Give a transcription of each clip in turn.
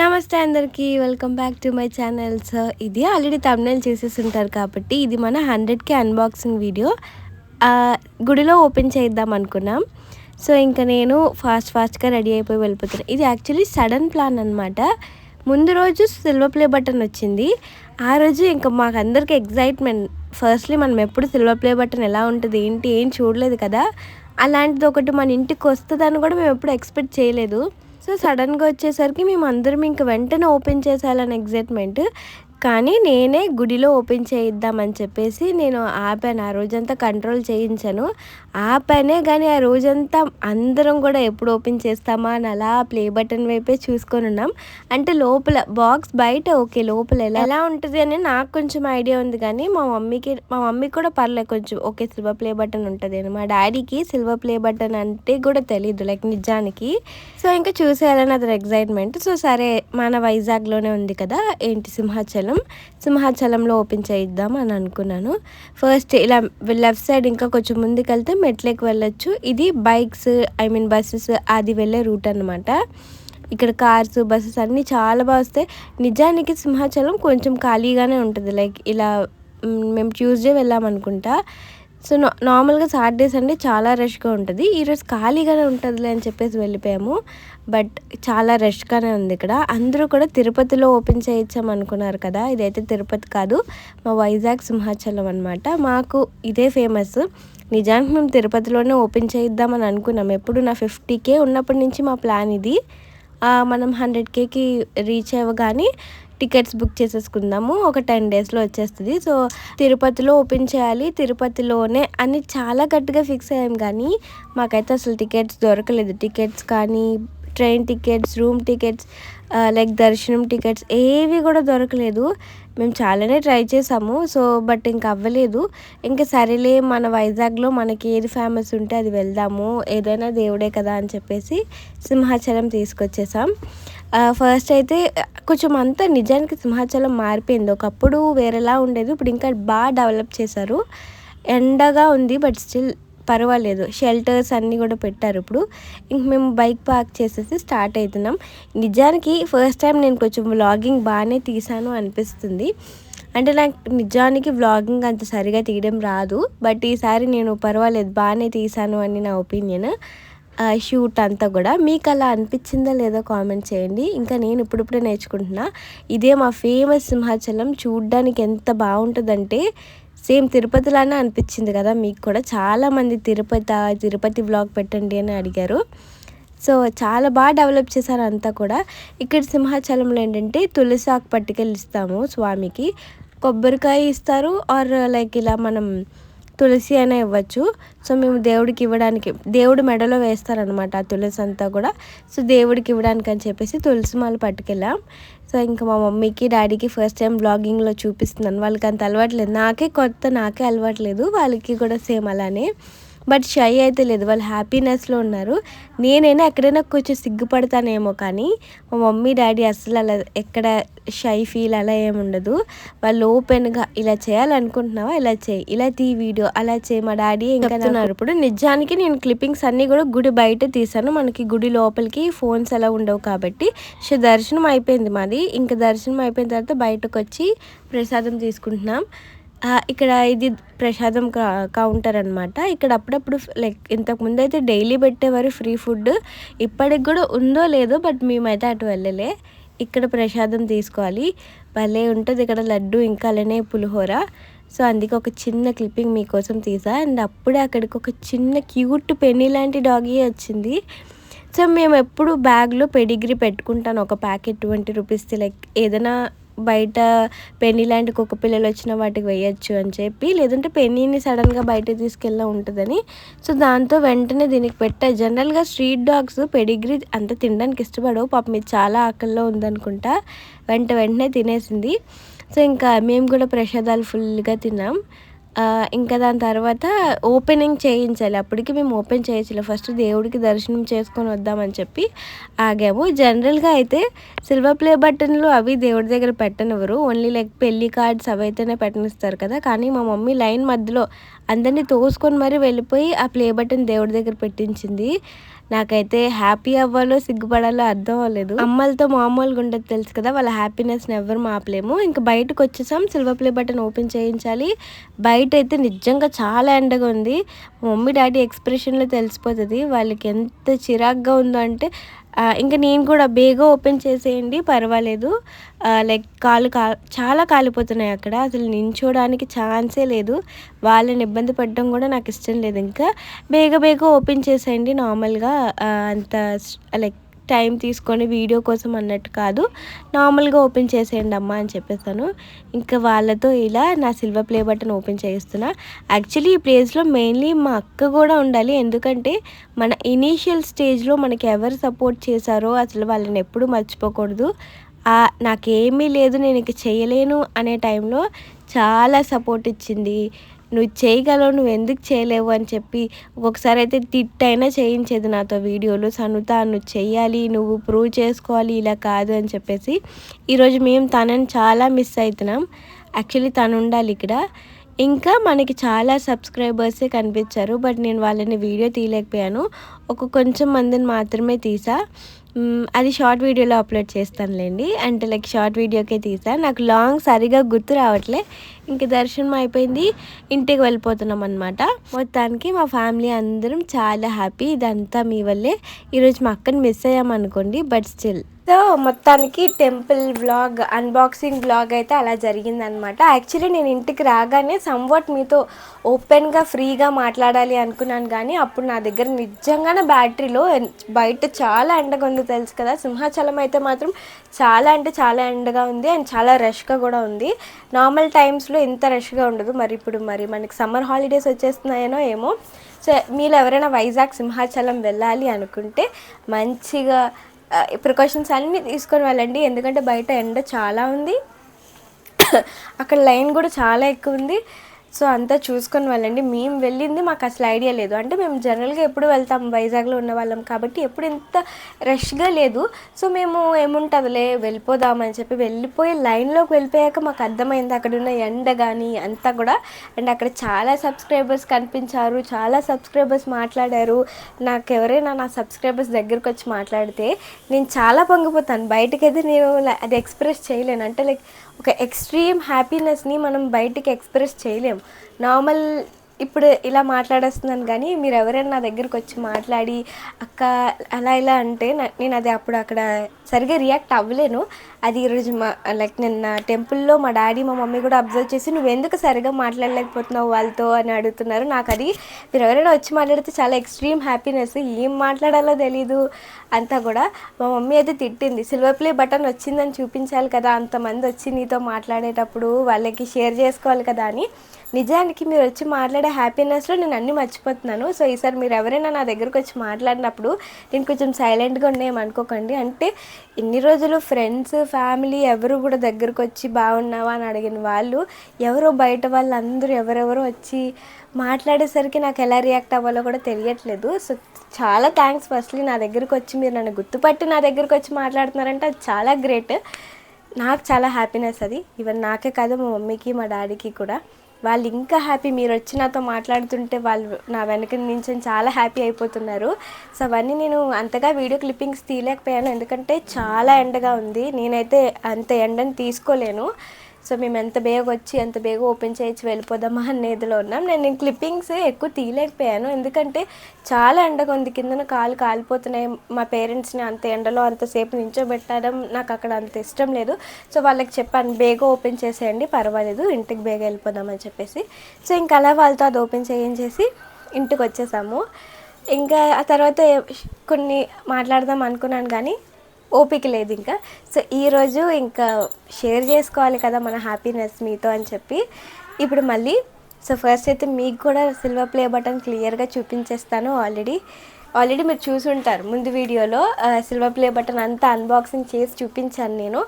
నమస్తే అందరికీ welcome back to my channel so ఇది ఆల్రెడీ తమిళ చేసేసి ఉంటారు కాబట్టి ఇది మన హండ్రెడ్కి అన్బాక్సింగ్ వీడియో గుడిలో ఓపెన్ చేద్దాం అనుకున్నాం. సో ఇంకా నేను ఫాస్ట్ ఫాస్ట్గా రెడీ అయిపోయి వెళ్ళిపోతున్నాను ఇది యాక్చువల్లీ సడన్ ప్లాన్ అనమాట ముందు రోజు సిల్వర్ ప్లే బటన్ వచ్చింది. ఆ రోజు ఇంకా మాకు అందరికీ ఎగ్జైట్మెంట్ ఫస్ట్లీ మనం ఎప్పుడు సిల్వర్ ప్లే బటన్ ఎలా ఉంటుంది ఏంటి ఏం చూడలేదు కదా. అలాంటిది ఒకటి మన ఇంటికి వస్తుందని కూడా మేము ఎప్పుడు ఎక్స్పెక్ట్ చేయలేదు. సో సడన్గా వచ్చేసరికి మేము అందరం ఇంక వెంటనే ఓపెన్ చేసేయాలని ఎగ్జైట్మెంట్. కానీ నేనే గుడిలో ఓపెన్ చేయిద్దామని చెప్పేసి నేను ఆపాను ఆ రోజంతా కంట్రోల్ చేయించాను. ఆపానే కానీ ఆ రోజంతా అందరం కూడా ఎప్పుడు ఓపెన్ చేస్తామా అని అలా ప్లే బటన్ వైపే చూసుకొని ఉన్నాం. అంటే లోపల బాక్స్ బయట ఓకే లోపల ఎలా ఎలా ఉంటుంది అని నాకు కొంచెం ఐడియా ఉంది కానీ మా మమ్మీకి మా మమ్మీకి కూడా పర్లేదు కొంచెం ఓకే సిల్వర్ ప్లే బటన్ ఉంటుంది అని. మా డాడీకి సిల్వర్ ప్లే బటన్ అంటే కూడా తెలియదు లైక్ నిజానికి. సో ఇంకా చూసేయాలని అతను ఎగ్జైట్మెంట్ సో సరే మన వైజాగ్లోనే ఉంది కదా ఏంటి సింహాచలం? సింహాచలంలో ఓపెన్ చేయిద్దాం అని అనుకున్నాను. ఫస్ట్ ఇలా లెఫ్ట్ సైడ్ ఇంకా కొంచెం ముందుకెళ్తే మెట్లకి వెళ్ళొచ్చు. ఇది బైక్స్ ఐ మీన్ బస్సెస్ అది వెళ్ళే రూట్ అనమాట ఇక్కడ కార్స్ బస్సెస్ అన్నీ చాలా బాగా వస్తాయి. నిజానికి సింహాచలం కొంచెం ఖాళీగానే ఉంటుంది. లైక్ ఇలా మేము ట్యూస్డే వెళ్ళాం అనుకుంటా సో నార్మల్గా సాటర్డేస్ అంటే చాలా రష్గా ఉంటుంది. ఈరోజు ఖాళీగానే ఉంటుందిలే అని చెప్పేసి వెళ్ళిపోయాము. బట్ చాలా రష్గానే ఉంది ఇక్కడ. అందరూ కూడా తిరుపతిలో ఓపెన్ చేయించాం అనుకున్నారు కదా. ఇదైతే తిరుపతి కాదు మా వైజాగ్ సింహాచలం అనమాట మాకు ఇదే ఫేమస్. నిజానికి మేము తిరుపతిలోనే ఓపెన్ చేయిద్దామని అనుకున్నాం. ఎప్పుడు నా ఫిఫ్టీ కే ఉన్నప్పటి నుంచి మా ప్లాన్ ఇది. మనం హండ్రెడ్ కేకి రీచ్ అవ్వగానే టికెట్స్ బుక్ చేసేసుకుందాము. ఒక టెన్ డేస్లో వచ్చేస్తుంది. సో తిరుపతిలో ఓపెన్ చేయాలి. తిరుపతిలోనే అని చాలా గట్టిగా ఫిక్స్ అయ్యాం కానీ మాకైతే అసలు టికెట్స్ దొరకలేదు. టికెట్స్ కానీ train tickets room tickets like దర్శనం టికెట్స్ ఏవి కూడా దొరకలేదు. మేము చాలానే ట్రై చేసాము. సో బట్ ఇంకా అవ్వలేదు. ఇంకా సరేలే మన వైజాగ్లో మనకి ఏది ఫేమస్ ఉంటే అది వెళ్దాము. ఏదైనా దేవుడే కదా అని చెప్పేసి సింహాచలం తీసుకొచ్చేసాం. ఫస్ట్ అయితే కొంచెం అంతా నిజానికి సింహాచలం మారిపోయింది. ఒకప్పుడు వేరేలా ఉండేది. ఇప్పుడు ఇంకా బాగా డెవలప్ చేశారు. ఎండగా ఉంది బట్ స్టిల్ పర్వాలేదు. షెల్టర్స్ అన్నీ కూడా పెట్టారు ఇప్పుడు. ఇంక మేము బైక్ పార్క్ చేసేసి స్టార్ట్ అవుతున్నాం నిజానికి ఫస్ట్ టైం నేను కొంచెం వ్లాగింగ్ బాగానే తీసాను అనిపిస్తుంది. అంటే నాకు నిజానికి వ్లాగింగ్ అంత సరిగా తీయడం రాదు. బట్ ఈసారి నేను పర్వాలేదు బాగానే తీసాను అని నా ఒపీనియన్ షూట్ అంతా కూడా. మీకు అలా అనిపించిందా లేదో కామెంట్ చేయండి. ఇంకా నేను ఇప్పుడిప్పుడే నేర్చుకుంటున్నా. ఇదే మా ఫేమస్ సింహాచలం. చూడ్డానికి ఎంత బాగుంటుందంటే సేమ్ తిరుపతిలానే అనిపించింది కదా మీకు కూడా. చాలామంది తిరుపతి తిరుపతి బ్లాగ్ పెట్టండి అని అడిగారు. సో చాలా బాగా డెవలప్ చేశారు అంతా కూడా. ఇక్కడ సింహాచలంలో ఏంటంటే తులసి ఆకు పట్టుకెళ్ళి ఇస్తాము స్వామికి. కొబ్బరికాయ ఇస్తారు. ఆర్ లైక్ ఇలా మనం తులసి అయినా ఇవ్వచ్చు. సో మేము దేవుడికి ఇవ్వడానికి దేవుడు మెడలో వేస్తారనమాట ఆ తులసి అంతా కూడా. సో దేవుడికి ఇవ్వడానికి అని చెప్పేసి తులసి మాలు పట్టుకెళ్ళాం. సో ఇంకా మా మమ్మీకి డాడీకి ఫస్ట్ టైం బ్లాగింగ్లో చూపిస్తున్నాను. వాళ్ళకి అంత అలవాట్లేదు నాకే కొత్త నాకే అలవాట్లేదు వాళ్ళకి కూడా సేమ్ అలానే. బట్ షై అయితే లేదు వాళ్ళు హ్యాపీనెస్లో ఉన్నారు. నేనైనా ఎక్కడైనా కొంచెం సిగ్గుపడతానేమో కానీ మా మమ్మీ డాడీ అసలు అలా ఎక్కడ షై ఫీల్ అలా ఏముండదు వాళ్ళు ఓపెన్గా ఇలా చేయాలనుకుంటున్నావా ఇలా చేయి ఇలా తీ వీడియో అలా చేయి మా డాడీ ఇంకా ఇప్పుడు నిజానికి నేను క్లిప్పింగ్స్ అన్నీ కూడా గుడి బయట తీసాను మనకి గుడి లోపలికి ఫోన్స్ అలా ఉండవు కాబట్టి సో దర్శనం అయిపోయింది మాది. ఇంకా దర్శనం అయిపోయిన తర్వాత బయటకు వచ్చి ప్రసాదం తీసుకుంటున్నాం. ఇక్కడ ఇది ప్రసాదం కా- కౌంటర్ అనమాట ఇక్కడ అప్పుడప్పుడు లైక్ ఇంతకు ముందు అయితే డైలీ పెట్టేవారు ఫ్రీ ఫుడ్ ఇప్పటికి కూడా ఉందో లేదో బట్ మేమైతే అటు వెళ్ళలే. ఇక్కడ ప్రసాదం తీసుకోవాలి. భలే ఉంటుంది ఇక్కడ లడ్డు ఇంకా అలానే పులిహోర. సో అందుకే ఒక చిన్న క్లిప్పింగ్ మీకోసం తీసా. అండ్ అప్పుడే అక్కడికి ఒక చిన్న క్యూట్ పెన్నీ లాంటి డాగీ వచ్చింది. సో మేము ఎప్పుడు బ్యాగ్లో పెడిగ్రీ పెట్టుకుంటాను. ఒక ప్యాకెట్ ట్వంటీ రూపీస్ది లైక్ ఏదైనా బయట పెన్నీ లాంటి కుక్క పిల్లలు వచ్చిన వాటికి వేయచ్చు అని చెప్పి లేదంటే పెన్నీని సడన్గా బయట తీసుకెళ్ళా ఉంటుందని. సో దాంతో వెంటనే దీనికి పెట్టా. జనరల్గా స్ట్రీట్ డాగ్స్ పెడిగ్రీ అంత తినడానికి ఇష్టపడవు. పాపం ఇది చాలా ఆకలిలో ఉందనుకుంటా. వెంట వెంటనే తినేసింది. సో ఇంకా మేము కూడా ప్రసాదాలు ఫుల్గా తిన్నాం. ఇంకా దాని తర్వాత ఓపెనింగ్ చేయించాలి. అప్పటికి మేము ఓపెన్ చేయించలేదు ఫస్ట్ దేవుడికి దర్శనం చేసుకొని వద్దామని చెప్పి ఆగాము. జనరల్గా అయితే సిల్వర్ ప్లే బటన్లు అవి దేవుడి దగ్గర పెట్టనివ్వరు. ఓన్లీ లైక్ పెళ్ళి కార్డ్స్ అవి అయితేనే పెట్టనిస్తారు కదా. కానీ మా మమ్మీ లైన్ మధ్యలో అందరినీ తోసుకొని మరీ వెళ్ళిపోయి ఆ ప్లే బటన్ దేవుడి దగ్గర పెట్టించింది. నాకైతే హ్యాపీ అవ్వాలో సిగ్గుపడాలో అర్థం అవ్వలేదు. అమ్మలతో మామూలుగా ఉండదు తెలుసు కదా వాళ్ళ హ్యాపీనెస్ని ఎవరు మాపలేము. ఇంకా బయటకు వచ్చేసాం సిల్వర్ ప్లే బటన్ ఓపెన్ చేయించాలి. బయట అయితే నిజంగా చాలా ఎండగా ఉంది. మమ్మీ డాడీ ఎక్స్ప్రెషన్లో తెలిసిపోతుంది వాళ్ళకి ఎంత చిరాగ్గా ఉందో అంటే ఇంకా నేను కూడా బేగా ఓపెన్ చేసేయండి పర్వాలేదు. లైక్ కాలు కా చాలా కాలిపోతున్నాయి అక్కడ అసలు నించోడానికి ఛాన్సే లేదు. వాళ్ళని ఇబ్బంది పడడం కూడా నాకు ఇష్టం లేదు. ఇంకా బేగ బేగ ఓపెన్ చేసేయండి నార్మల్గా అంత లైక్ టైం తీసుకొని వీడియో కోసం అన్నట్టు కాదు. నార్మల్గా ఓపెన్ చేసేయండి అమ్మా అని చెప్పేస్తాను ఇంకా వాళ్ళతో ఇలా నా సిల్వర్ ప్లే బటన్ ఓపెన్ చేస్తున్నా. యాక్చువల్లీ ఈ ప్లేస్లో మెయిన్లీ మా అక్క కూడా ఉండాలి. ఎందుకంటే మన ఇనీషియల్ స్టేజ్లో మనకి ఎవరు సపోర్ట్ చేశారో అసలు వాళ్ళని ఎప్పుడూ మర్చిపోకూడదు. నాకేమీ లేదు నేను ఇక చేయలేను అనే టైంలో చాలా సపోర్ట్ ఇచ్చింది. నువ్వు చేయగలవు నువ్వు ఎందుకు చేయలేవు అని చెప్పి ఒక్కొక్కసారి అయితే తిట్టైనా చేయించేది నాతో వీడియోలు. సనుత నువ్వు చెయ్యాలి నువ్వు ప్రూవ్ చేసుకోవాలి ఇలా కాదు అని చెప్పేసి ఈరోజు మేము తనని చాలా మిస్ అవుతున్నాం యాక్చువల్లీ తను ఉండాలి ఇక్కడ. ఇంకా మనకి చాలా సబ్స్క్రైబర్సే కనిపించారు బట్ నేను వాళ్ళని వీడియో తీయలేకపోయాను. ఒక కొంచెం మందిని మాత్రమే తీసా. అది షార్ట్ వీడియోలో అప్లోడ్ చేస్తానులేండి. అంటే లైక్ షార్ట్ వీడియోకే తీసాను నాకు లాంగ్ సరిగా గుర్తు రావట్లే. ఇంక దర్శనం అయిపోయింది. ఇంటికి వెళ్ళిపోతున్నాం అనమాట మొత్తానికి మా ఫ్యామిలీ అందరం చాలా హ్యాపీ. ఇదంతా మీ వల్లే. ఈరోజు మా అక్కని మిస్ అయ్యామనుకోండి బట్ స్టిల్. సో మొత్తానికి టెంపుల్ వ్లాగ్ అన్బాక్సింగ్ వ్లాగ్ అయితే అలా జరిగిందనమాట యాక్చువల్లీ నేను ఇంటికి రాగానే సమ్వాట్ మీతో ఓపెన్గా ఫ్రీగా మాట్లాడాలి అనుకున్నాను కానీ అప్పుడు నా దగ్గర నిజంగానే బ్యాటరీలో బయట చాలా ఎండగా ఉంది తెలుసు కదా. సింహాచలం అయితే మాత్రం చాలా అంటే చాలా ఎండగా ఉంది అండ్ చాలా రష్గా కూడా ఉంది. నార్మల్ టైమ్స్లో ఇంత రష్గా ఉండదు. మరి ఇప్పుడు మరి మనకి సమ్మర్ హాలిడేస్ వచ్చేస్తున్నాయేనో ఏమో. సో మీరు ఎవరైనా వైజాగ్ సింహాచలం వెళ్ళాలి అనుకుంటే మంచిగా ప్రికాషన్స్ అన్నీ తీసుకొని వెళ్ళండి. ఎందుకంటే బయట ఎండ చాలా ఉంది. అక్కడ లైన్ కూడా చాలా ఎక్కువ ఉంది. సో అంతా చూసుకొని వెళ్ళండి. మేము వెళ్ళింది మాకు అసలు ఐడియా లేదు. అంటే మేము జనరల్గా ఎప్పుడు వెళ్తాం వైజాగ్లో ఉన్న వాళ్ళం కాబట్టి ఎప్పుడు ఇంత రష్గా లేదు. సో మేము ఏముంటుందిలే వెళ్ళిపోదామని చెప్పి వెళ్ళిపోయి లైన్లోకి వెళ్ళిపోయాక మాకు అర్థమైంది అక్కడ ఉన్న ఎండ కానీ అంతా కూడా. అండ్ అక్కడ చాలా సబ్స్క్రైబర్స్ కనిపించారు చాలా సబ్స్క్రైబర్స్ మాట్లాడారు. నాకు ఎవరైనా నా సబ్స్క్రైబర్స్ దగ్గరకు వచ్చి మాట్లాడితే నేను చాలా పొంగిపోతాను. బయటకైతే నేను అది ఎక్స్ప్రెస్ చేయలేను. అంటే లైక్ ఒక ఎక్స్ట్రీమ్ హ్యాపీనెస్ని మనం బయటికి ఎక్స్ప్రెస్ చేయలేం. నార్మల్ ఇప్పుడు ఇలా మాట్లాడేస్తున్నాను కానీ మీరు ఎవరైనా నా దగ్గరకు వచ్చి మాట్లాడి అక్క అలా ఇలా అంటే నేను అది అప్పుడు అక్కడ సరిగా రియాక్ట్ అవ్వలేను. అది ఈరోజు మా లైక్ నిన్న టెంపుల్లో మా డాడీ మా మమ్మీ కూడా అబ్జర్వ్ చేసి నువ్వు ఎందుకు సరిగా మాట్లాడలేకపోతున్నావు వాళ్ళతో? అని అడుగుతున్నారు. నాకు అది మీరు ఎవరైనా వచ్చి మాట్లాడితే చాలా ఎక్స్ట్రీమ్ హ్యాపీనెస్. ఏం మాట్లాడాలో తెలీదు అంతా కూడా. మా మమ్మీ అయితే తిట్టింది. సిల్వర్ ప్లే బటన్ వచ్చిందని చూపించాలి కదా అంతమంది వచ్చి నీతో మాట్లాడేటప్పుడు వాళ్ళకి షేర్ చేసుకోవాలి కదా అని. నిజానికి మీరు వచ్చి మాట్లాడే హ్యాపీనెస్లో నేను అన్నీ మర్చిపోతున్నాను. సో ఈసారి మీరు ఎవరైనా నా దగ్గరకు వచ్చి మాట్లాడినప్పుడు నేను కొంచెం సైలెంట్గా ఉండేమనుకోకండి అంటే ఇన్ని రోజులు ఫ్రెండ్స్ ఫ్యామిలీ ఎవరు కూడా దగ్గరకు వచ్చి బాగున్నావా అని అడిగిన వాళ్ళు ఎవరో బయట వాళ్ళందరూ ఎవరెవరో వచ్చి మాట్లాడేసరికి నాకు ఎలా రియాక్ట్ అవ్వాలో కూడా తెలియట్లేదు. సో చాలా థ్యాంక్స్ ఫస్ట్లీ నా దగ్గరకు వచ్చి మీరు నన్ను గుర్తుపట్టి నా దగ్గరకు వచ్చి మాట్లాడుతున్నారంటే అది చాలా గ్రేట్. నాకు చాలా హ్యాపీనెస్ అది. ఈవెన్ నాకే కాదు మా మమ్మీకి మా డాడీకి కూడా. వాళ్ళు ఇంకా హ్యాపీ మీరు వచ్చి నాతో మాట్లాడుతుంటే వాళ్ళు నా వెనక నుంచి చాలా హ్యాపీ అయిపోతున్నారు. సో అవన్నీ నేను అంతగా వీడియో క్లిప్పింగ్స్ తీయలేకపోయాను. ఎందుకంటే చాలా ఎండగా ఉంది. నేనైతే అంత ఎండని తీసుకోలేను. సో మేము ఎంత బేగ వచ్చి ఎంత బేగ ఓపెన్ చేయించి వెళ్ళిపోదామా అనేదిలో ఉన్నాం. నేను నేను క్లిప్పింగ్స్ ఎక్కువ తీయలేకపోయాను. ఎందుకంటే చాలా ఎండగా ఉంది. కిందన కాలు కాలిపోతున్నాయి. మా పేరెంట్స్ని అంత ఎండలో అంతసేపు నించోబెట్టడం నాకు అక్కడ అంత ఇష్టం లేదు. సో వాళ్ళకి చెప్పాను బేగ ఓపెన్ చేసేయండి పర్వాలేదు ఇంటికి బేగ వెళ్ళిపోదామని చెప్పేసి. సో ఇంకా అలా వాళ్ళతో అది ఓపెన్ చేయించేసి ఇంటికి వచ్చేసాము. ఇంకా ఆ తర్వాత కొన్ని మాట్లాడదాం అనుకున్నాను కానీ ఓపిక లేదు ఇంకా. సో ఈరోజు ఇంకా షేర్ చేసుకోవాలి కదా మన హ్యాపీనెస్ మీతో అని చెప్పి. ఇప్పుడు మళ్ళీ సో ఫస్ట్ అయితే మీకు కూడా సిల్వర్ ప్లే బటన్ క్లియర్గా చూపించేస్తాను ఆల్రెడీ ఆల్రెడీ మీరు చూసుంటారు ముందు వీడియోలో సిల్వర్ ప్లే బటన్ అంతా అన్బాక్సింగ్ చేసి చూపించాను నేను.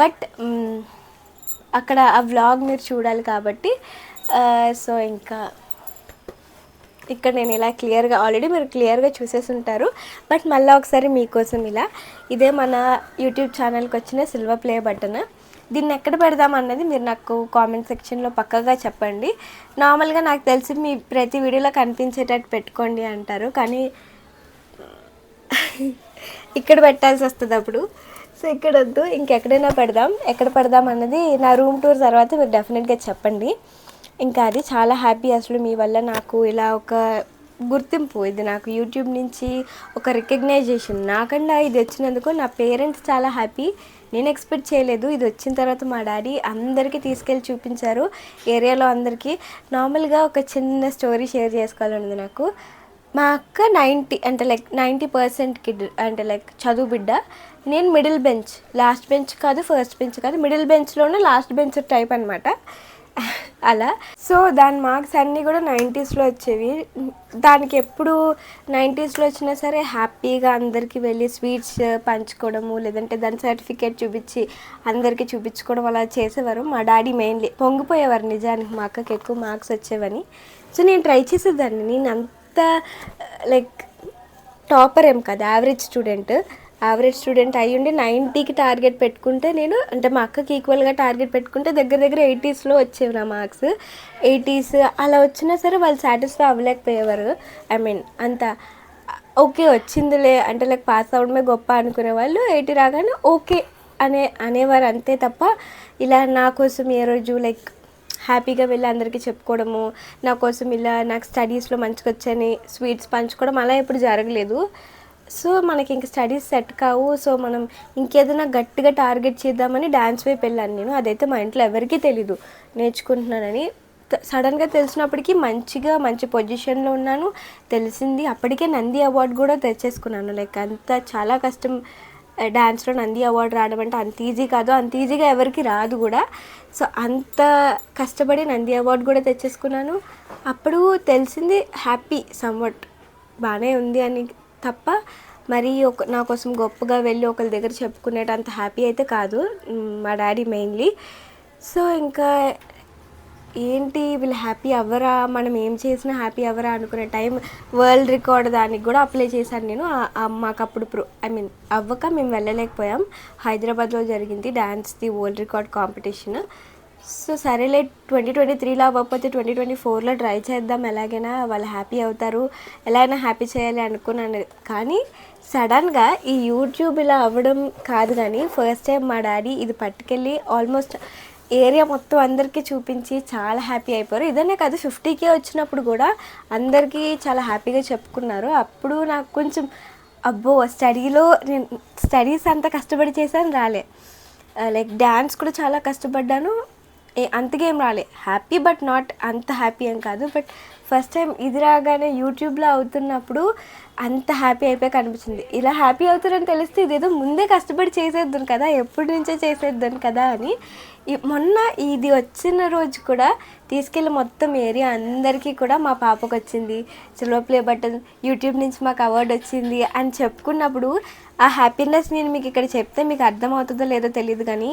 బట్ అక్కడ ఆ వ్లాగ్ మీరు చూడాలి కాబట్టి సో ఇంకా ఇక్కడ నేను ఇలా క్లియర్గా ఆల్రెడీ మీరు క్లియర్గా చూసేసి ఉంటారు. బట్ మళ్ళీ ఒకసారి మీకోసం ఇలా ఇదే మన యూట్యూబ్ ఛానల్కి వచ్చిన సిల్వర్ ప్లే బటన్. దీన్ని ఎక్కడ పెడదాం అన్నది మీరు నాకు కామెంట్ సెక్షన్లో పక్కగా చెప్పండి. నార్మల్గా నాకు తెలిసి మీ ప్రతి వీడియోలో కనిపించేటట్టు పెట్టుకోండి అంటారు. కానీ ఇక్కడ పెట్టాల్సి వస్తుంది అప్పుడు. సో ఇక్కడ వద్దు. ఇంకెక్కడైనా పెడదాం. ఎక్కడ పెడదాం అన్నది నా రూమ్ టూర్ తర్వాత మీరు డెఫినెట్గా చెప్పండి. ఇంకా అది చాలా హ్యాపీ అసలు మీ వల్ల నాకు ఇలా ఒక గుర్తింపు. ఇది నాకు యూట్యూబ్ నుంచి ఒక రికగ్నైజేషన్ నాకన్నా ఇది వచ్చినందుకు నా పేరెంట్స్ చాలా హ్యాపీ నేను ఎక్స్పెక్ట్ చేయలేదు. ఇది వచ్చిన తర్వాత మా డాడీ అందరికీ తీసుకెళ్ళి చూపించారు. ఏరియాలో అందరికీ నార్మల్గా ఒక చిన్న స్టోరీ షేర్ చేసుకోవాలన్నది నాకు. మా అక్క నైంటీ అంటే లైక్ నైంటీ పర్సెంట్ కిడ్ అంటే లైక్ చదువు బిడ్డ. నేను మిడిల్ బెంచ్ లాస్ట్ బెంచ్ కాదు ఫస్ట్ బెంచ్ కాదు మిడిల్ బెంచ్లోనే లాస్ట్ బెంచ్ టైప్ అనమాట అలా. సో దాని మార్క్స్ అన్నీ కూడా నైంటీస్లో వచ్చేవి. దానికి ఎప్పుడు నైంటీస్లో వచ్చినా సరే హ్యాపీగా అందరికీ వెళ్ళి స్వీట్స్ పంచుకోవడము లేదంటే దాని సర్టిఫికేట్ చూపించి అందరికీ చూపించుకోవడం అలా చేసేవారు. మా డాడీ మెయిన్లీ పొంగిపోయేవారు నిజానికి మా అక్కకి ఎక్కువ మార్క్స్ వచ్చేవని. సో నేను ట్రై చేసేదాన్ని. నేను అంత లైక్ టాపర్ ఏం కాదు యావరేజ్ స్టూడెంట్. యావరేజ్ స్టూడెంట్ అయ్యుండి నైంటీకి టార్గెట్ పెట్టుకుంటే నేను అంటే మా అక్కకి ఈక్వల్గా టార్గెట్ పెట్టుకుంటే దగ్గర దగ్గర ఎయిటీస్లో వచ్చేవి నా మార్క్స్ ఎయిటీస్ అలా వచ్చినా సరే వాళ్ళు సాటిస్ఫై అవ్వలేకపోయేవారు. ఐ మీన్ అంత ఓకే వచ్చిందిలే అంటే లైక్ పాస్ అవ్వడమే గొప్ప అనుకునే వాళ్ళు ఎయిటీ రాగానే ఓకే అనే అనేవారు అంతే తప్ప ఇలా నా కోసం ఏ రోజు లైక్ హ్యాపీగా వెళ్ళి అందరికీ చెప్పుకోవడము నా కోసం ఇలా నాకు స్టడీస్లో మంచిగా వచ్చాయని స్వీట్స్ పంచుకోవడం అలా ఎప్పుడు జరగలేదు. సో మనకి ఇంక స్టడీస్ సెట్ కావు. సో మనం ఇంకేదైనా గట్టిగా టార్గెట్ చేద్దామని డ్యాన్స్ వైపు వెళ్ళాను నేను. అదైతే మా ఇంట్లో ఎవరికీ తెలీదు. నేర్చుకుంటున్నానని. సడన్గా తెలిసినప్పటికీ మంచిగా మంచి పొజిషన్లో ఉన్నాను. తెలిసింది. అప్పటికే నంది అవార్డు కూడా తెచ్చేసుకున్నాను. లైక్ అంత చాలా కష్టం డ్యాన్స్లో నంది అవార్డు రావడం అంటే అంత ఈజీ కాదు. అంత ఈజీగా ఎవరికి రాదు కూడా. సో అంత కష్టపడి నంది అవార్డు కూడా తెచ్చేసుకున్నాను. అప్పుడు తెలిసింది హ్యాపీ సమ్వట్ బాగానే ఉంది అని తప్ప మరి ఒక నా కోసం గొప్పగా వెళ్ళి ఒకరి దగ్గర చెప్పుకునేటంత హ్యాపీ అయితే కాదు. మా డాడీ మెయిన్లీ సో ఇంకా ఏంటి వీళ్ళు హ్యాపీ అవ్వరా? మనం ఏం చేసినా హ్యాపీ అవ్వరా అనుకునే టైం వరల్డ్ రికార్డ్ దానికి కూడా అప్లై చేశాను నేను. మాకు అప్పుడు ప్రూ ఐ మీన్ అవ్వక మేము వెళ్ళలేకపోయాం. హైదరాబాద్లో జరిగింది డ్యాన్స్ది వరల్డ్ రికార్డ్ కాంపిటీషన్ సో సరేలే ట్వంటీ ట్వంటీ త్రీలో అవ్వకపోతే ట్వంటీ ట్వంటీ ఫోర్లో ట్రై చేద్దాం. ఎలాగైనా వాళ్ళు హ్యాపీ అవుతారు. ఎలా అయినా హ్యాపీ చేయాలి అనుకున్నాను. కానీ సడన్గా ఈ యూట్యూబ్ ఇలా అవ్వడం కాదు కానీ ఫస్ట్ టైం మా డాడీ ఇది పట్టుకెళ్ళి ఆల్మోస్ట్ ఏరియా మొత్తం అందరికీ చూపించి చాలా హ్యాపీ అయిపోయారు. ఇదనే కాదు ఫిఫ్టీకే వచ్చినప్పుడు కూడా అందరికీ చాలా హ్యాపీగా చెప్పుకున్నారు. అప్పుడు నాకు కొంచెం అబ్బో స్టడీలో నేను స్టడీస్ అంత కష్టపడి చేశాను రాలే. Uh, లైక్ డ్యాన్స్ కూడా చాలా కష్టపడ్డాను. ఏ- అంతగా ఏం రాలే. హ్యాపీ బట్ నాట్ అంత హ్యాపీ ఏం కాదు బట్ ఫస్ట్ టైం ఇది రాగానే యూట్యూబ్లో అవుతున్నప్పుడు అంత హ్యాపీ అయిపోయి కనిపించింది. ఇలా హ్యాపీ అవుతారని తెలిస్తే ఇదేదో ముందే కష్టపడి చేసేద్దాను కదా ఎప్పటి నుంచే చేసేద్దాను కదా అని. మొన్న ఇది వచ్చిన రోజు కూడా తీసుకెళ్ళి మొత్తం ఏరియా అందరికీ కూడా మా పాపకు వచ్చింది. చిల్వ ప్లే బటన్ యూట్యూబ్ నుంచి మాకు అవార్డు వచ్చింది అని చెప్పుకున్నప్పుడు ఆ హ్యాపీనెస్ నేను మీకు ఇక్కడ చెప్తే మీకు అర్థమవుతుందో లేదో తెలియదు కానీ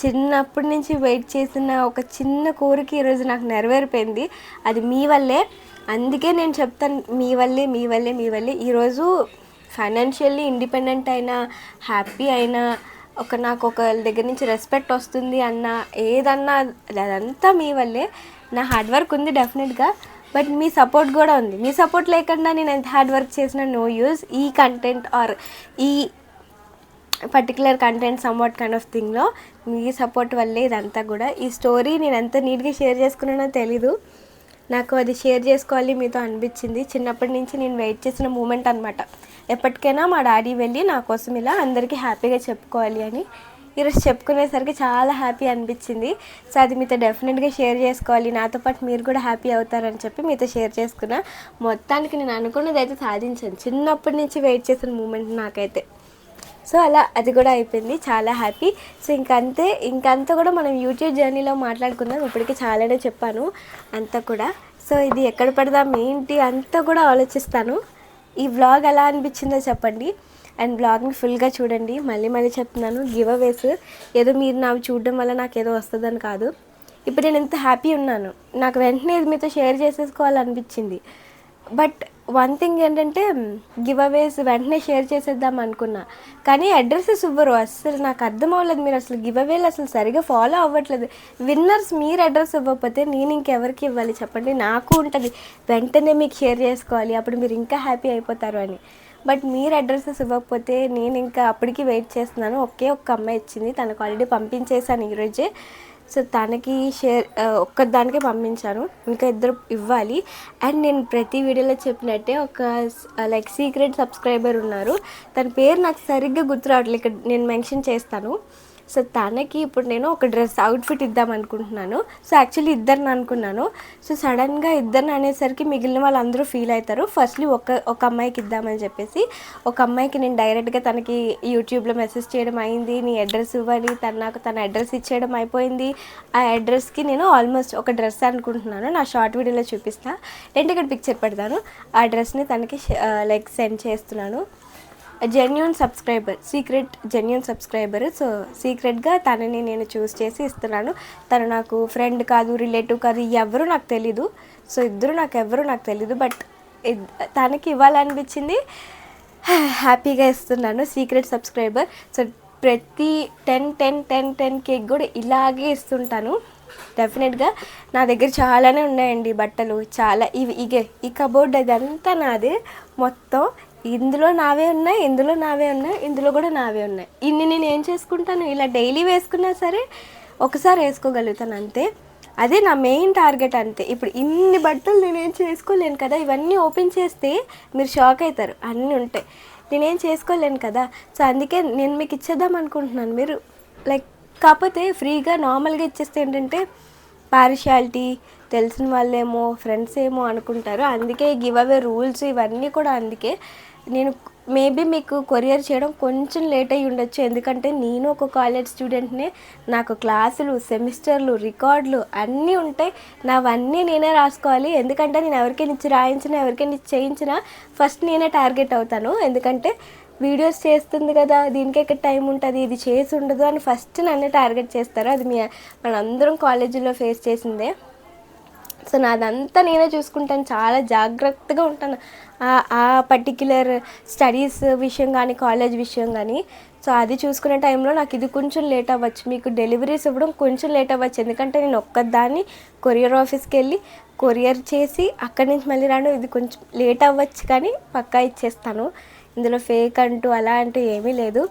చిన్నప్పటి నుంచి వెయిట్ చేసిన ఒక చిన్న కోరిక ఈరోజు నాకు నెరవేరిపోయింది. అది మీ వల్లే. అందుకే నేను చెప్తాను మీ వల్లే మీ వల్లే మీ వల్లే. ఈరోజు ఫైనాన్షియల్లీ ఇండిపెండెంట్ అయినా హ్యాపీ అయినా ఒక నాకు ఒక దగ్గర నుంచి రెస్పెక్ట్ వస్తుంది అన్న ఏదన్నా అదంతా మీ వల్లే. నా హార్డ్ వర్క్ ఉంది డెఫినెట్గా బట్ మీ సపోర్ట్ కూడా ఉంది. మీ సపోర్ట్ లేకుండా నేను ఎంత హార్డ్ వర్క్ చేసినా నో యూస్ ఈ కంటెంట్ ఆర్ ఈ particular content somewhat kind of థింగ్లో మీ సపోర్ట్ వల్లే ఇదంతా కూడా. ఈ స్టోరీ నేను ఎంత నీట్గా షేర్ చేసుకున్నానో తెలీదు. నాకు అది షేర్ చేసుకోవాలి మీతో అనిపించింది. చిన్నప్పటి నుంచి నేను వెయిట్ చేసిన మూమెంట్ అనమాట ఎప్పటికైనా మా డాడీ వెళ్ళి నా కోసం ఇలా అందరికీ హ్యాపీగా చెప్పుకోవాలి అని ఈరోజు చెప్పుకునేసరికి చాలా హ్యాపీ అనిపించింది. సో అది మీతో డెఫినెట్గా షేర్ చేసుకోవాలి. నాతో పాటు మీరు కూడా హ్యాపీ అవుతారని చెప్పి మీతో షేర్ చేసుకున్నా మొత్తానికి నేను అనుకున్నది అయితే సాధించాను. చిన్నప్పటి నుంచి వెయిట్ చేసిన మూమెంట్ నాకైతే. సో అలా అది కూడా అయిపోయింది. చాలా హ్యాపీ. సో ఇంకంతే ఇంకంతా కూడా మనం యూట్యూబ్ జర్నీలో మాట్లాడుకుందాం. ఇప్పటికి చాలానే చెప్పాను అంతా కూడా. సో ఇది ఎక్కడ పెడదాం ఏంటి అంతా కూడా ఆలోచిస్తాను. ఈ వ్లాగ్ ఎలా అనిపించిందో చెప్పండి. అండ్ బ్లాగ్ని ఫుల్గా చూడండి. మళ్ళీ మళ్ళీ చెప్తున్నాను. గివ్ అవేస్ ఏదో మీరు నాకు చూడడం వల్ల నాకు ఏదో వస్తుందని కాదు. ఇప్పుడు నేను ఎంత హ్యాపీ ఉన్నాను. నాకు వెంటనే ఇది మీతో షేర్ చేసేసుకోవాలనిపించింది. బట్ వన్ థింగ్ ఏంటంటే గివ్ అవేస్ వెంటనే షేర్ చేసేద్దాం అనుకున్నా. కానీ అడ్రసెస్ ఇవ్వరు. అసలు నాకు అర్థం అవ్వలేదు మీరు అసలు గివ్ అవేలు అసలు సరిగా ఫాలో అవ్వట్లేదు. విన్నర్స్ మీరు అడ్రస్ ఇవ్వకపోతే నేను ఇంకెవరికి ఇవ్వాలి చెప్పండి? నాకు ఉంటుంది. వెంటనే మీకు షేర్ చేసుకోవాలి. అప్పుడు మీరు ఇంకా హ్యాపీ అయిపోతారు అని. బట్ మీరు అడ్రసెస్ ఇవ్వకపోతే నేను ఇంకా అప్పటికి వెయిట్ చేస్తున్నాను. ఒకే ఒక్క అమ్మాయి ఇచ్చింది. తనకు ఆల్రెడీ పంపించేశాను ఈరోజే సో తనకి షేర్ ఒక్కదానికే పంపించాను. ఇంకా ఇద్దరు ఇవ్వాలి. అండ్ నేను ప్రతి వీడియోలో చెప్పినట్టే ఒక లైక్ సీక్రెట్ సబ్స్క్రైబర్ ఉన్నారు. తన పేరు నాకు సరిగ్గా గుర్తు రావట్లేదు. ఇక్కడ నేను మెన్షన్ చేస్తాను. సో తనకి ఇప్పుడు నేను ఒక డ్రెస్ అవుట్ఫిట్ ఇద్దాం అనుకుంటున్నాను. సో యాక్చువల్లీ ఇద్దరిని అనుకున్నాను. సో సడన్గా ఇద్దరిని అనేసరికి మిగిలిన వాళ్ళందరూ ఫీల్ అవుతారు. ఫస్ట్లీ ఒక ఒక అమ్మాయికి ఇద్దామని చెప్పేసి ఒక అమ్మాయికి నేను డైరెక్ట్గా తనకి యూట్యూబ్లో మెసేజ్ చేయడం అయింది. నీ అడ్రస్ ఇవ్వాలి. తను నాకు తన అడ్రస్ ఇచ్చేయడం అయిపోయింది. ఆ అడ్రస్కి నేను ఆల్మోస్ట్ ఒక డ్రెస్ అనుకుంటున్నాను. నా షార్ట్ వీడియోలో చూపిస్తా. రెండు ఇక్కడ పిక్చర్ పెడతాను. ఆ డ్రెస్ని తనకి లైక్ సెండ్ చేస్తున్నాను. Genuine subscriber secret genuine subscriber so సీక్రెట్గా తనని నేను చూస్ చేసి ఇస్తున్నాను. తను నాకు ఫ్రెండ్ కాదు రిలేటివ్ కాదు ఎవరు నాకు తెలీదు. సో ఇద్దరు నాకు ఎవరు నాకు తెలీదు బట్ తనకి ఇవ్వాలనిపించింది. హ్యాపీగా ఇస్తున్నాను సీక్రెట్ సబ్స్క్రైబర్ సో ప్రతి ten ten ten ten cake కూడా ఇలాగే ఇస్తుంటాను. డెఫినెట్గా నా దగ్గర చాలానే ఉన్నాయండి బట్టలు చాలా ఇవి ఇగే ఈ కబోర్డ్ అదంతా నాదే. మొత్తం ఇందులో నావే ఉన్నాయి ఇందులో నావే ఉన్నాయి ఇందులో కూడా నావే ఉన్నాయి. ఇన్ని నేను ఏం చేసుకుంటాను? ఇలా డైలీ వేసుకున్నా సరే ఒకసారి వేసుకోగలుగుతాను అంతే. అదే నా మెయిన్ టార్గెట్ అంతే. ఇప్పుడు ఇన్ని బట్టలు నేనేం చేసుకోలేను కదా? ఇవన్నీ ఓపెన్ చేస్తే మీరు షాక్ అవుతారు. అన్నీ ఉంటాయి. నేనేం చేసుకోలేను కదా? సో అందుకే నేను మీకు ఇచ్చేద్దాం అనుకుంటున్నాను మీరు. లైక్ కాకపోతే ఫ్రీగా నార్మల్గా ఇచ్చేస్తే ఏంటంటే పార్షియాలిటీ తెలిసిన వాళ్ళేమో ఫ్రెండ్స్ ఏమో అనుకుంటారు. అందుకే గివ్ అవే రూల్స్ ఇవన్నీ కూడా అందుకే నేను మేబీ మీకు కొరియర్ చేయడం కొంచెం లేట్ అయ్యి ఉండొచ్చు. ఎందుకంటే నేను ఒక కాలేజ్ స్టూడెంట్నే నాకు క్లాసులు సెమిస్టర్లు రికార్డులు అన్నీ ఉంటాయి నావన్నీ నేనే రాసుకోవాలి. ఎందుకంటే నేను ఎవరికైనా ఇచ్చి రాయించినా ఎవరికైనా ఇచ్చి చేయించినా ఫస్ట్ నేనే టార్గెట్ అవుతాను. ఎందుకంటే వీడియోస్ చేస్తుంది కదా దీనికి ఎక్కడ టైం ఉంటుంది ఇది చేసి ఉండదు అని ఫస్ట్ నన్ను టార్గెట్ చేస్తారు. అది మీ మనందరం కాలేజీలో ఫేస్ చేసిందే. సో నాదంతా నేనే చూసుకుంటాను చాలా జాగ్రత్తగా ఉంటాను. ఆ పర్టిక్యులర్ స్టడీస్ విషయం కానీ కాలేజ్ విషయం కానీ సో అది చూసుకునే టైంలో నాకు ఇది కొంచెం లేట్ అవ్వచ్చు. మీకు డెలివరీస్ ఇవ్వడం కొంచెం లేట్ అవ్వచ్చు. ఎందుకంటే నేను ఒక్కదాన్ని కొరియర్ ఆఫీస్కి వెళ్ళి కొరియర్ చేసి అక్కడి నుంచి మళ్ళీ రాను ఇది కొంచెం లేట్ అవ్వచ్చు కానీ పక్కా ఇచ్చేస్తాను. ఇందులో ఫేక్ అంటూ అలా అంటూ ఏమీ లేదు.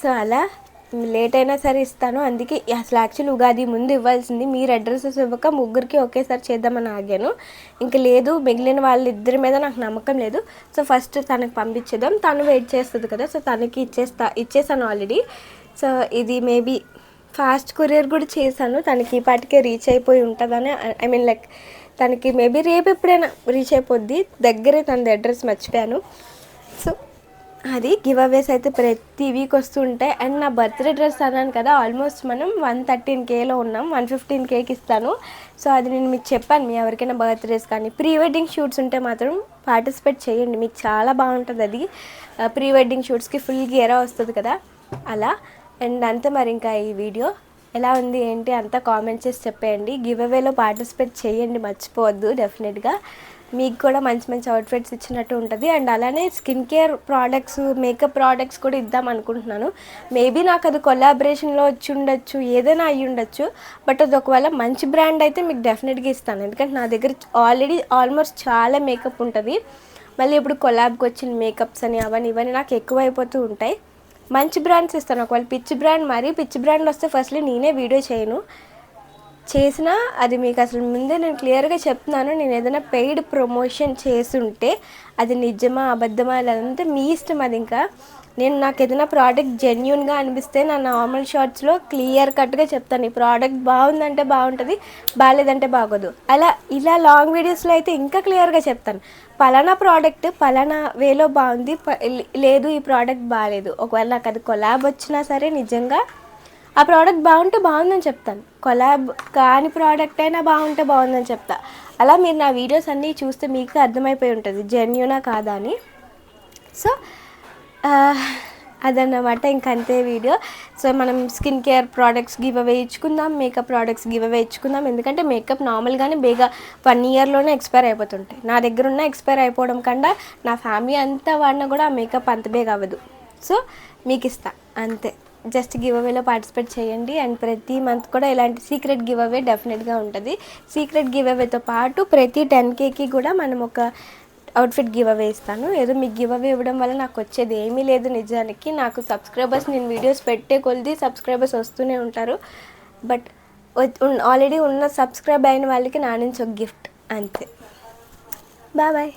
సో అలా లేట్ అయినా సరే ఇస్తాను. అందుకే అసలు యాక్చువల్ ఉగాది ముందు ఇవ్వాల్సింది మీరు అడ్రస్సెస్ ఇవ్వక ముగ్గురికి ఒకేసారి చేద్దామని ఆగాను. ఇంకా లేదు మిగిలిన వాళ్ళిద్దరి మీద నాకు నమ్మకం లేదు. సో ఫస్ట్ తనకు పంపించేద్దాం. తను వెయిట్ చేస్తుంది కదా సో తనకి ఇచ్చేస్తా ఇచ్చేసాను ఆల్రెడీ సో ఇది మేబీ ఫాస్ట్ కొరియర్ కూడా చేశాను. తనకి ఈ పాటికే రీచ్ అయిపోయి ఉంటుందని ఐ మీన్ లైక్ తనకి మేబీ రేపు ఎప్పుడైనా రీచ్ అయిపోద్ది. దగ్గరే తనది అడ్రస్ మర్చిపోయాను. సో అది గివ్ అవేస్ అయితే ప్రతి వీక్ వస్తుంటాయి. అండ్ నా బర్త్డే డ్రెస్ అన్నాను కదా ఆల్మోస్ట్ మనం వన్ థర్టీన్ కేలో ఉన్నాం. వన్ ఫిఫ్టీన్ కేకి ఇస్తాను. సో అది నేను మీకు చెప్పాను మీ ఎవరికైనా బర్త్డేస్ కానీ. ప్రీ వెడ్డింగ్ షూట్స్ ఉంటే మాత్రం పార్టిసిపేట్ చేయండి. మీకు చాలా బాగుంటుంది అది. ప్రీ వెడ్డింగ్ షూట్స్కి ఫుల్ గేరా వస్తుంది కదా. అలా. అండ్ అంతే మరి ఇంకా ఈ వీడియో. ఎలా ఉంది ఏంటి అంతా కామెంట్ చేసి చెప్పేయండి. గివ్ అవేలో పార్టిసిపేట్ చేయండి మర్చిపోవద్దు డెఫినెట్గా. మీకు కూడా మంచి మంచి అవుట్ఫిట్స్ ఇచ్చినట్టు ఉంటుంది. అండ్ అలానే skin care products makeup products కూడా ఇద్దాం అనుకుంటున్నాను. మేబీ నాకు అది కొలాబరేషన్లో వచ్చి ఉండొచ్చు ఏదైనా అయ్యి ఉండొచ్చు. బట్ అది ఒకవేళ మంచి బ్రాండ్ అయితే మీకు డెఫినెట్గా ఇస్తాను. ఎందుకంటే నా దగ్గర ఆల్రెడీ ఆల్మోస్ట్ చాలా మేకప్ ఉంటుంది. మళ్ళీ ఇప్పుడు కొలాబ్కి వచ్చిన మేకప్స్ అని అవన్నీ ఇవన్నీ నాకు ఎక్కువ అయిపోతూ ఉంటాయి. మంచి బ్రాండ్స్ ఇస్తాను. ఒకవేళ పిచ్చి బ్రాండ్ మరీ పిచ్చి బ్రాండ్లు వస్తే ఫస్ట్లీ నేనే వీడియో చేయను. చేసినా అది మీకు అసలు ముందే నేను క్లియర్గా చెప్తున్నాను. నేను ఏదైనా పెయిడ్ ప్రమోషన్ చేస్తుంటే అది నిజమా అబద్ధమా లేదంటే మీ ఇష్టం అది ఇంకా. నేను నాకు ఏదైనా ప్రోడక్ట్ జెన్యున్గా అనిపిస్తే నా నార్మల్ షార్ట్స్లో క్లియర్ కట్గా చెప్తాను. ఈ ప్రోడక్ట్ బాగుందంటే బాగుంటుంది బాగాలేదంటే బాగోదు. అలా ఇలా లాంగ్ వీడియోస్లో అయితే ఇంకా క్లియర్గా చెప్తాను. పలానా ప్రోడక్ట్ పలానా వేలో బాగుంది లేదు ఈ ప్రోడక్ట్ బాగాలేదు. ఒకవేళ నాకు అది కొలాబ్ వచ్చినా సరే నిజంగా ఆ ప్రోడక్ట్ బాగుంటే బాగుందని చెప్తాను. కొలాబ్ కాని ప్రోడక్ట్ అయినా బాగుంటే బాగుందని చెప్తా. అలా మీరు నా వీడియోస్ అన్నీ చూస్తే మీకు అర్థమైపోయి ఉంటుంది. జెన్యునా కాదా అని. సో అదన్నమాట ఇంకంతే వీడియో సో మనం skin care products give away ఇచ్చుకుందాం makeup products give away ఇచ్చుకుందాం. ఎందుకంటే మేకప్ నార్మల్గానే బేగా వన్ ఇయర్లోనే ఎక్స్పైర్ అయిపోతుంటాయి. నా దగ్గర ఉన్న ఎక్స్పైర్ అయిపోవడం కన్నా నా ఫ్యామిలీ అంతా వాడినా కూడా ఆ మేకప్ అంత బేగా అవ్వదు. సో మీకు ఇస్తా అంతే. జస్ట్ గివ్ అవేలో పార్టిసిపేట్ చేయండి. అండ్ ప్రతి మంత్ కూడా ఇలాంటి సీక్రెట్ గివ్ అవే డెఫినెట్గా ఉంటుంది. సీక్రెట్ గివ్ అవేతో పాటు ప్రతి టెన్ కేకి కూడా మనం ఒక అవుట్ఫిట్ గివ్ అవే ఇస్తాను. ఏదో మీకు గివ్ అవే ఇవ్వడం వల్ల నాకు వచ్చేది ఏమీ లేదు నిజానికి. నాకు సబ్స్క్రైబర్స్ నేను వీడియోస్ పెట్టే కొలిది సబ్స్క్రైబర్స్ వస్తూనే ఉంటారు. బట్ ఆల్రెడీ ఉన్న సబ్స్క్రైబ్ అయిన వాళ్ళకి నా నుంచి ఒక గిఫ్ట్ అంతే. Bye bye